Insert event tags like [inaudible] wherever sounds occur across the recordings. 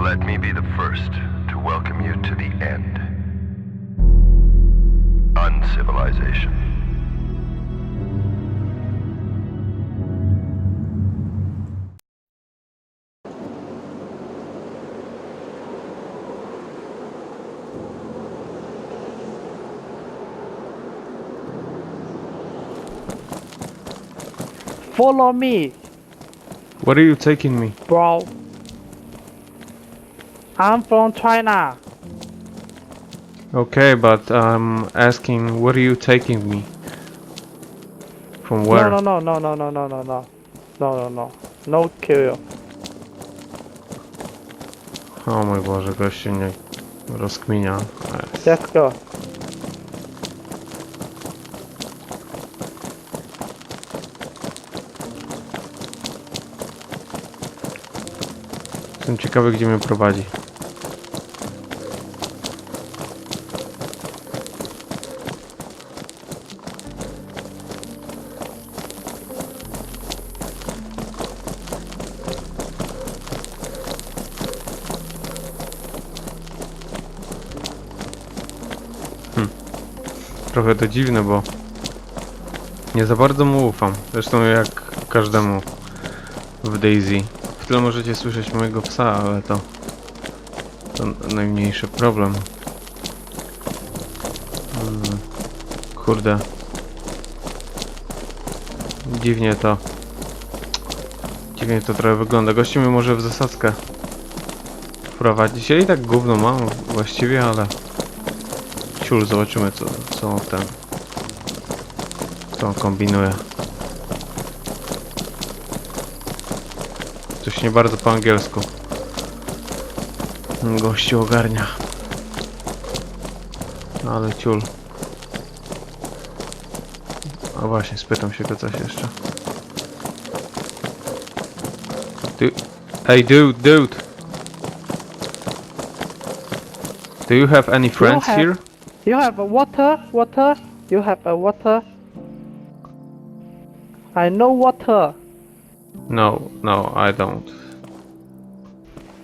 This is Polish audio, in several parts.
Let me be the first to welcome you to the end. Uncivilization. Follow me, Where are you taking me? bro. I'm from China. Okay, but I'm asking where are you taking me? From where? No, no, no, no, no, no, no, no, no, no, no, no, no kill you. O mój Boże, gościu nie rozkminia. Ech. Let's go. Jestem ciekawy, gdzie mnie prowadzi. Trochę to dziwne, bo nie za bardzo mu ufam. Zresztą jak każdemu w Daisy. W tle możecie słyszeć mojego psa, ale to to najmniejszy problem. Mm, Kurde. Dziwnie to. Dziwnie to trochę wygląda. Gościu mnie może w zasadzkę wprowadzić. Ja i tak gówno mam właściwie, ale ciul, zobaczymy co, co on ten co on kombinuje. Coś nie bardzo po angielsku. Gościu ogarnia. Ale ciul. A właśnie, spytam się go coś jeszcze. Du hey dude, dude. Do you have any friends here? You have a water, water. You have a water. I know water. No, no, I don't.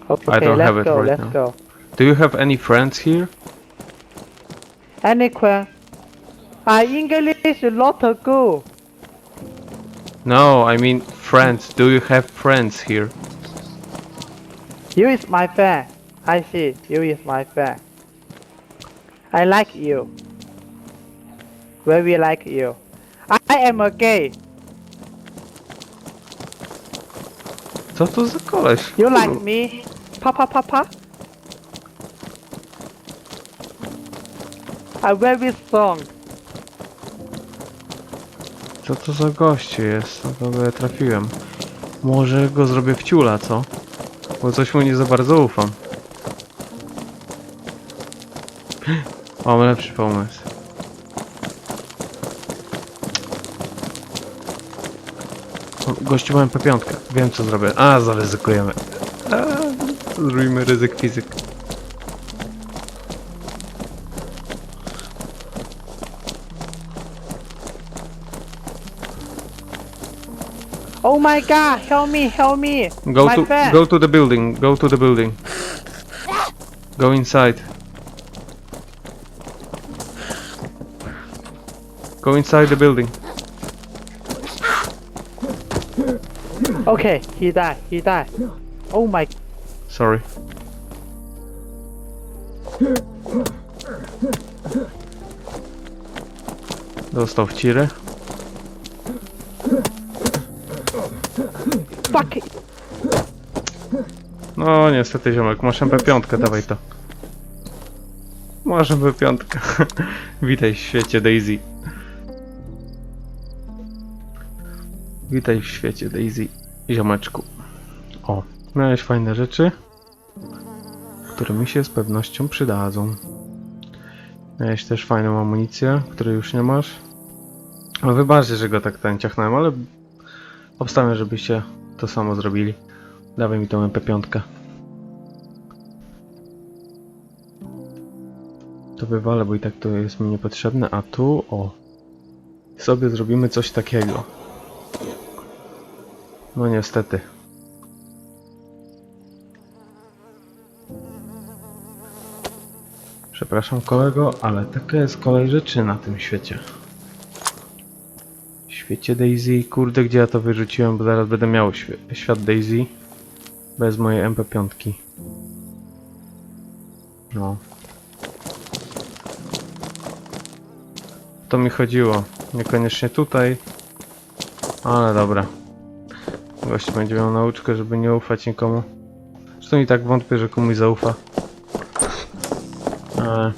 Okay, I don't let's have it go. right let's now. go. Do you have any friends here? Anywhere. Ah, I English a not good. No, I mean friends. Do you have friends here? You is my fan. I see. You is my fan. I like you. Very like you. I am a gay. Co to za koleś? You like me? Papa papa? I'm very strong. Co to za goście jest? Na kogo ja trafiłem? Może go zrobię w ciula, co? Bo coś mu nie za bardzo ufam. Mam lepszy pomysł. Gościu mam P5. Wiem co zrobię. A, zaryzykujemy. A, zrobimy ryzyk fizyk. Oh my god, help me, help me. Go my to fan. go to the building. Go to the building. Go inside. Go inside the building. Okay, he died, he died. Oh my Sorry. Dostał w cirę. fuck it. No niestety ziomek, masz MP5, dawaj to. Masz MP5. [laughs] Witaj w świecie Daisy. Witaj w świecie Daisy, ziomeczku. O, miałeś fajne rzeczy, które mi się z pewnością przydadzą. Miałeś też fajną amunicję, której już nie masz. No wybaczcie, że go tak ten ciachnąłem, ale obstawiam, żebyście to samo zrobili. Dawaj mi tą MP5. To wywalę, bo i tak to jest mi niepotrzebne, a tu, o, sobie zrobimy coś takiego. No niestety. Przepraszam kolego, ale taka jest kolej rzeczy na tym świecie. Świecie Daisy, kurde gdzie ja to wyrzuciłem, bo zaraz będę miał świat Daisy bez mojej MP5. No. To mi chodziło. Niekoniecznie tutaj. Ale dobra. Gość będzie miał nauczkę, żeby nie ufać nikomu. Zresztą i tak wątpię, że komuś zaufa. Ale...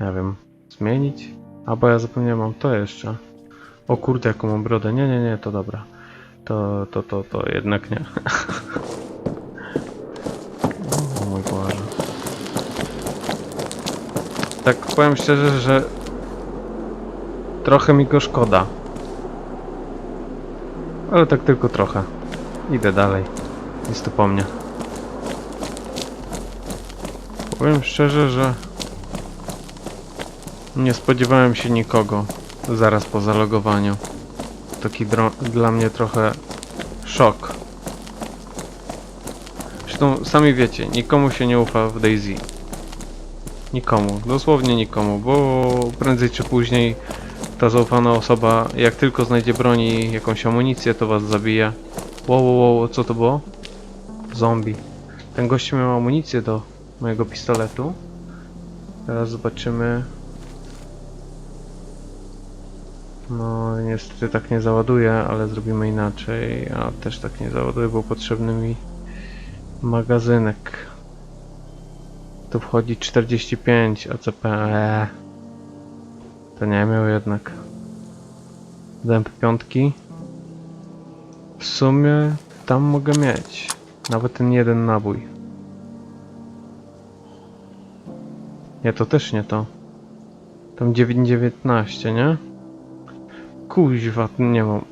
Nie wiem. Zmienić? A bo ja zapomniałem, mam to jeszcze. O kurde, jaką mam brodę. Nie, nie, nie, to dobra. To, to, to, to jednak nie. [laughs] o mój Boże. Tak powiem szczerze, że trochę mi go szkoda. Ale tak tylko trochę. Idę dalej. Jest to po mnie. Powiem szczerze, że nie spodziewałem się nikogo zaraz po zalogowaniu. Taki dla mnie trochę szok. Zresztą sami wiecie, nikomu się nie ufa w Daisy. Nikomu, dosłownie nikomu, bo prędzej czy później ta zaufana osoba, jak tylko znajdzie broni jakąś amunicję, to was zabije. Wow, wow, wow, co to było? Zombie. Ten gość miał amunicję do mojego pistoletu. Teraz zobaczymy. No, niestety tak nie załaduje, ale zrobimy inaczej. A też tak nie załaduje, bo potrzebny mi magazynek. Tu wchodzi 45 ACP. Eee. To nie miał jednak. Dęb piątki. W sumie tam mogę mieć. Nawet ten jeden nabój. Nie, to też nie to. Tam 9,19, nie? Kuźwa, nie mam.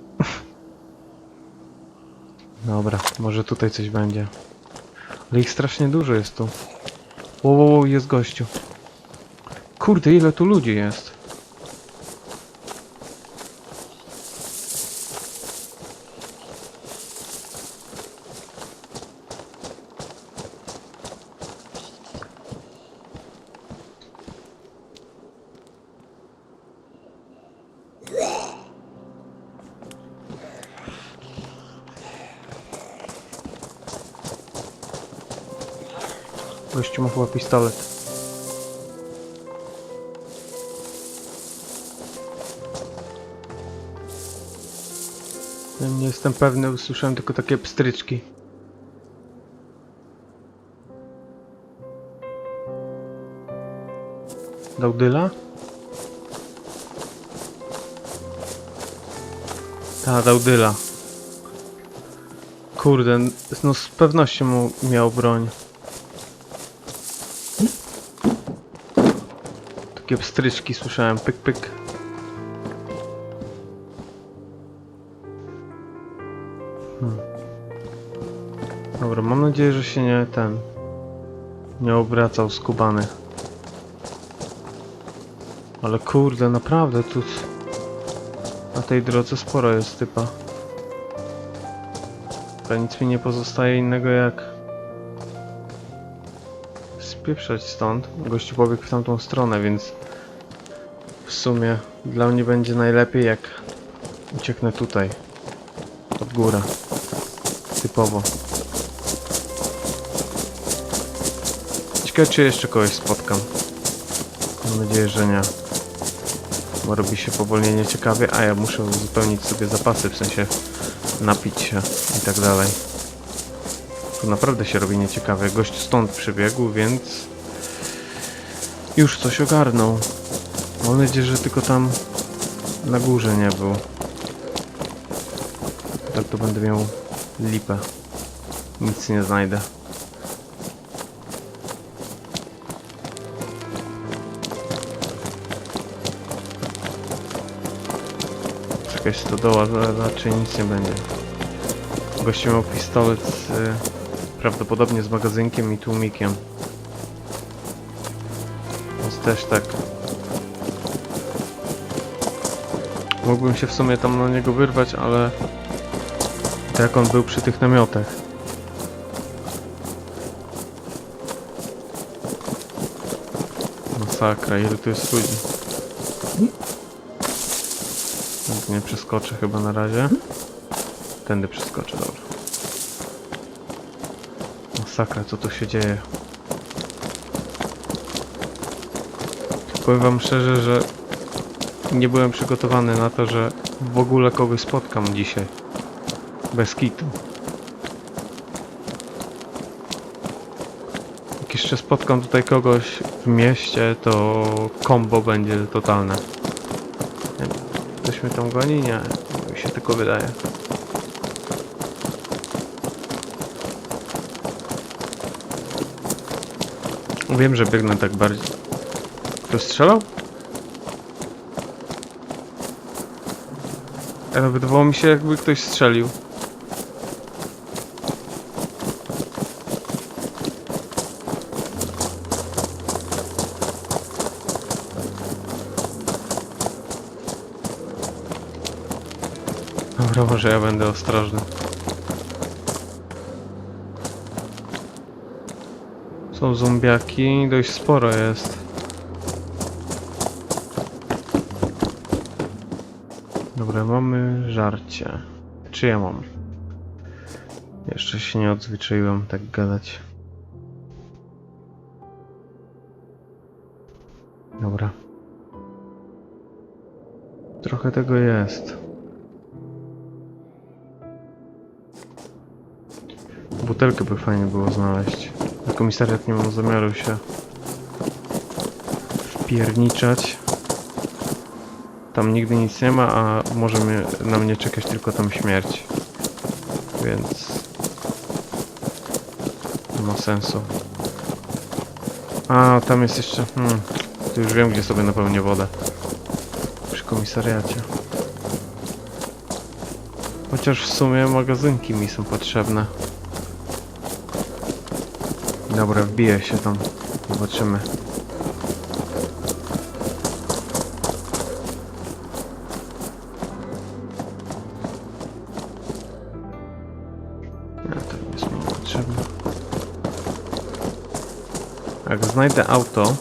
[laughs] Dobra, może tutaj coś będzie. Ale ich strasznie dużo jest tu. Wow, wow, wow, jest gościu. Kurde, ile tu ludzi jest. Gościu ma chyba pistolet. Nie jestem pewny, usłyszałem tylko takie pstryczki. Dał dyla? Ta, dał dyla. Kurde, no z pewnością miał broń. Takie pstryczki słyszałem, pyk pyk. Hmm. Dobra, mam nadzieję, że się nie ten... Nie obracał skubany. Ale kurde, naprawdę tu... Na tej drodze sporo jest typa. To nic mi nie pozostaje innego jak... Spieprzać stąd. Gościu pobiegł w tamtą stronę, więc... W sumie dla mnie będzie najlepiej jak ucieknę tutaj. Od góra. Typowo. Ciekawe czy jeszcze kogoś spotkam. Mam nadzieję, że nie. Bo robi się powolnie nieciekawie, a ja muszę uzupełnić sobie zapasy, w sensie napić się i tak dalej. Tu naprawdę się robi nieciekawie. Gość stąd przybiegł, więc już coś ogarnął. Mam nadzieję, że tylko tam na górze nie był. Tak to będę miał lipę. Nic nie znajdę. Jakaś stodoła, raczej nic nie będzie. Gościu miał pistolet y, Prawdopodobnie z magazynkiem i tłumikiem. Więc też tak. Mógłbym się w sumie tam na niego wyrwać, ale... Jak on był przy tych namiotach. Masakra, ile tu jest ludzi. Nie przeskoczę chyba na razie. Tędy przeskoczę, dobrze. Masakra, co tu się dzieje? Powiem wam szczerze, że nie byłem przygotowany na to, że w ogóle kogoś spotkam dzisiaj. Bez kitu. Jak jeszcze spotkam tutaj kogoś w mieście, to combo będzie totalne. Ktoś mnie tam goni? Nie. Mi się tylko wydaje. Wiem, że biegnę tak bardziej. Ktoś strzelał? Ale wydawało mi się, jakby ktoś strzelił. Dobra, może ja będę ostrożny. Są zombiaki, dość sporo jest. Dobra, mamy żarcie. Czy ja mam? Jeszcze się nie odzwyczaiłem tak gadać. Dobra. Trochę tego jest. Butelkę by fajnie było znaleźć. Na komisariat nie mam zamiaru się wpierniczać. Tam nigdy nic nie ma, a może mnie, na mnie czekać tylko tam śmierć. Więc... Nie ma sensu. A, tam jest jeszcze... Hmm, to już wiem, gdzie sobie napełnię wodę. Przy komisariacie. Chociaż w sumie magazynki mi są potrzebne. Dobra, wbiję się tam. Zobaczymy. Jak znajdę auto,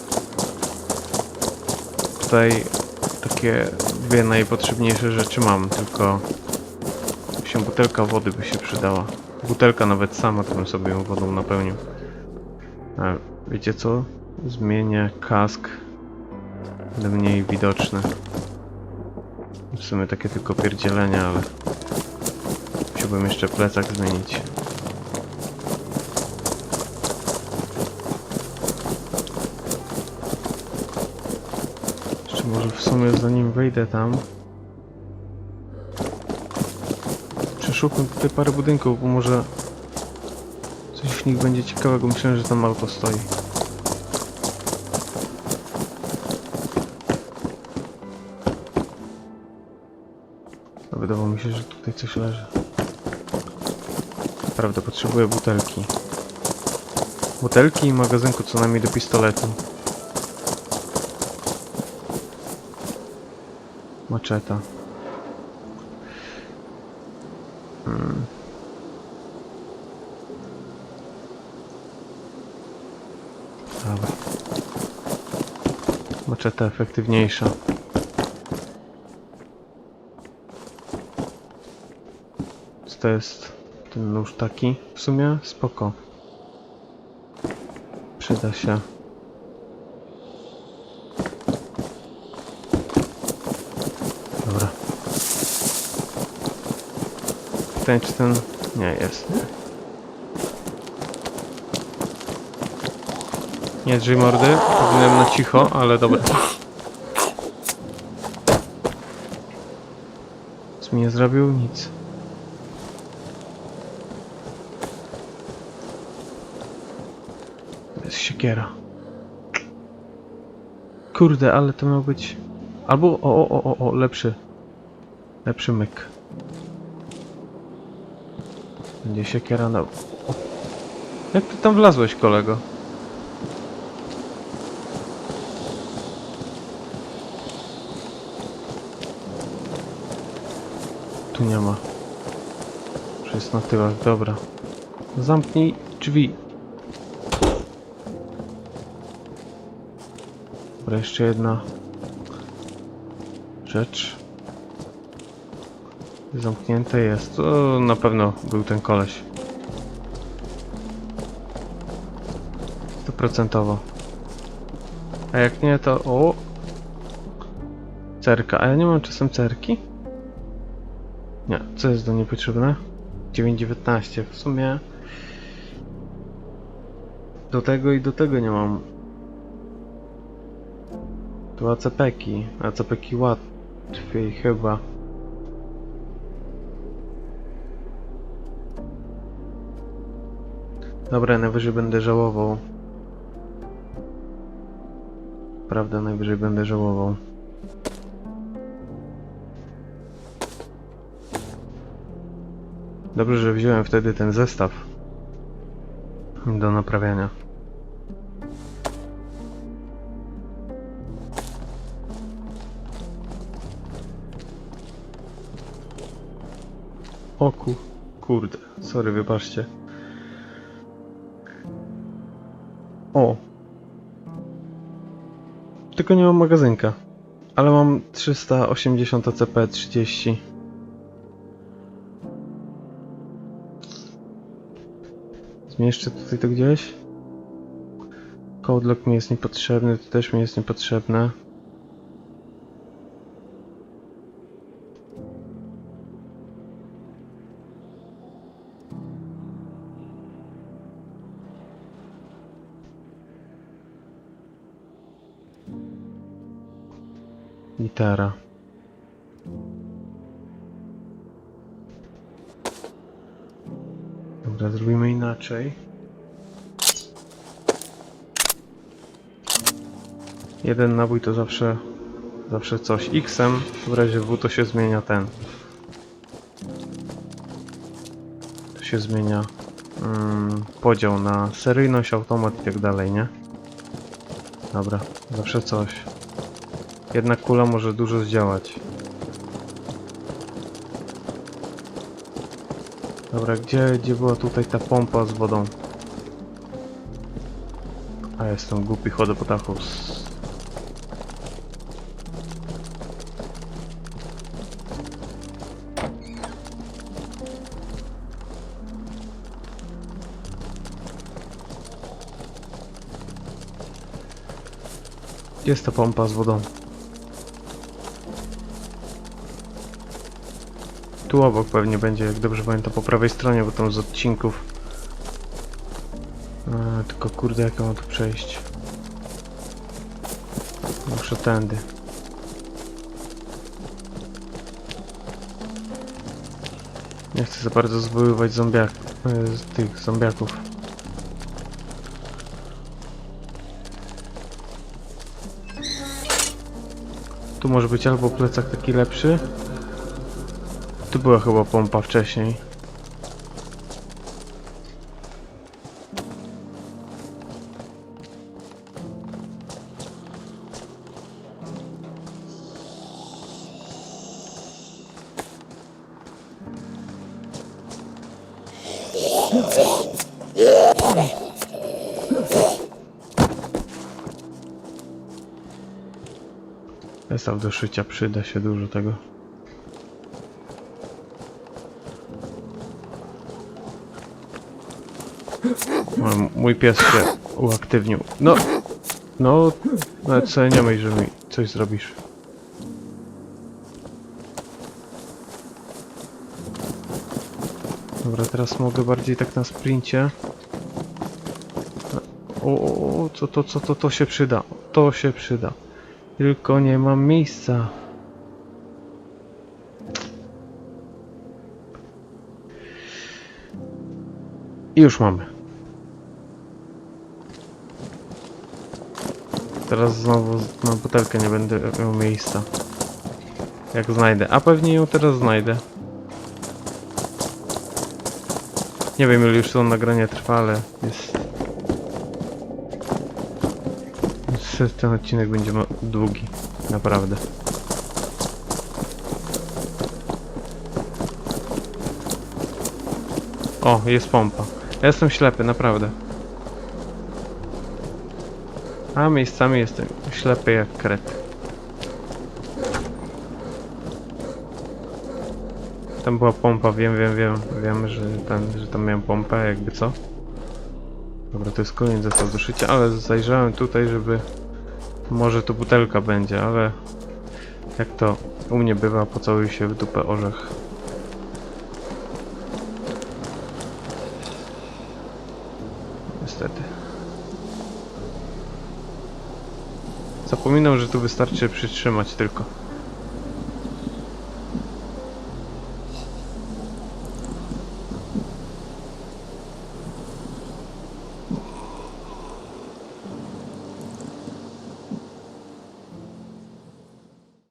tutaj takie dwie najpotrzebniejsze rzeczy mam, tylko się butelka wody by się przydała. Butelka nawet sama, to bym sobie ją wodą napełnił. Wiecie co? Zmienię kask. Będę mniej widoczny. W sumie takie tylko pierdzielenia, ale musiałbym jeszcze plecak zmienić. Jeszcze może w sumie zanim wejdę tam Przeszukam tutaj parę budynków, bo może Coś w nich będzie ciekawego. Myślałem, że tam auto stoi. Mi się, że tutaj coś leży. Prawda, potrzebuję butelki. Butelki i magazynku co najmniej do pistoletu. Maczeta. Hmm. Dobra. Maczeta efektywniejsza. To jest? Ten nóż taki? W sumie spoko. Przyda się. Dobra. Pytanie czy ten... Nie, jest. Nie drzyj mordy, powinienem na cicho, ale dobra. Co mi nie zrobił? Nic. To jest siekiera. Kurde, ale to miał być... Albo... O, o, o, o, o, lepszy. Lepszy myk. Będzie siekiera na... O. Jak ty tam wlazłeś, kolego? Tu nie ma. Już jest na tyłach, dobra. Zamknij drzwi. Dobra, jeszcze jedna rzecz. Zamknięte jest. To na pewno był ten koleś. Stuprocentowo. A jak nie, to... O! Cerka. A ja nie mam czasem cerki? Nie. Co jest do niej potrzebne? 9,19. W sumie... Do tego i do tego nie mam. ACP-ki. ACP-ki łatwiej chyba. Dobra, najwyżej będę żałował. Prawda, najwyżej będę żałował. Dobrze, że wziąłem wtedy ten zestaw do naprawiania. O ku... kurde, sorry, wybaczcie. O! Tylko nie mam magazynka. Ale mam 380 ACP 30. Zmieszczę tutaj to gdzieś. Code lock mi jest niepotrzebny, to też mi jest niepotrzebne. Litera. Dobra, zrobimy inaczej. Jeden nabój to zawsze zawsze coś. X-em w razie W to się zmienia ten. To się zmienia mm, podział na seryjność, automat i tak dalej, nie? Dobra, zawsze coś. Jedna kula może dużo zdziałać. Dobra, gdzie, gdzie była tutaj ta pompa z wodą? A jestem głupi, chodzę po dachu. Jest ta pompa z wodą? Tu obok pewnie będzie, jak dobrze pamiętam, po prawej stronie, bo tam z odcinków. Tylko kurde, jak ja mam tu przejść? Muszę tędy. Nie chcę za bardzo zwoływać zombiak, e, z tych zombiaków. Tu może być albo plecak taki lepszy, tu była chyba pompa wcześniej. Zestaw do szycia przyda się dużo tego. Mój pies się uaktywnił. No, no, nawet sobie nie myśl, że mi coś zrobisz. Dobra, teraz mogę bardziej tak na sprincie. O, o, o, co to, co to, to się przyda. To się przyda. Tylko nie mam miejsca. I już mamy. Teraz znowu na butelkę nie będę miał miejsca. Jak znajdę. A pewnie ją teraz znajdę. Nie wiem ile już to nagranie trwa, ale jest... Ten odcinek będzie długi. Naprawdę. O, jest pompa. Ja jestem ślepy, naprawdę. A miejscami jestem ślepy jak kret. Tam była pompa, wiem, wiem, wiem, wiem, że, ten, że tam miałem pompę, jakby co. Dobra, to jest koniec zestaw do szycia, ale zajrzałem tutaj, żeby może tu butelka będzie, ale jak to u mnie bywa, pocałuj się w dupę orzech. Zapominam, że tu wystarczy przytrzymać tylko.